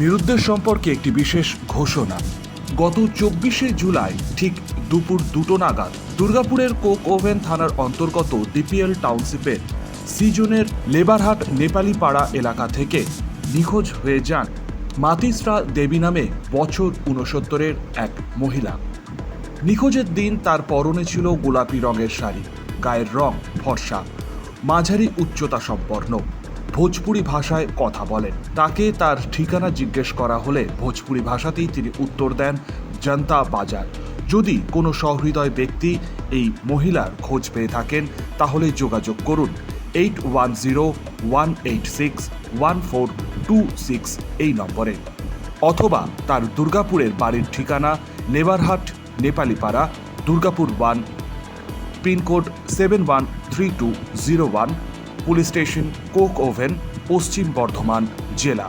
নিরুদ্দেশ সম্পর্কে একটি বিশেষ ঘোষণা। গত চব্বিশে জুলাই, ঠিক দুপুর দুটো নাগাদ, দুর্গাপুরের কোক ওভেন থানার অন্তর্গত ডিপিএল টাউনশিপের সিজনের লেবারহাট নেপালি পাড়া এলাকা থেকে নিখোঁজ হয়ে যান মাতিসরা দেবী নামে বছর ঊনসত্তরের এক মহিলা। নিখোঁজের দিন তার পরনে ছিল গোলাপি রঙের শাড়ি, গায়ের রং ফর্সা, মাঝারি উচ্চতা সম্পন্ন। ভোজপুরি ভাষায় কথা বলেন। তাকে তার ঠিকানা জিজ্ঞেস করা হলে ভোজপুরি ভাষাতেই তিনি উত্তর দেন, জনতা বাজার। যদি কোনো সহৃদয় ব্যক্তি এই মহিলার খোঁজ পেয়ে থাকেন, তাহলে যোগাযোগ করুন eight one zero one eight six one four two six এই নম্বরে। অথবা তার দুর্গাপুরের বাড়ির ঠিকানা লেবারহাট Nepalipara, Durgapur one, pin code seven one three two zero one police station coke oven পশ্চিম বর্ধমান জেলা।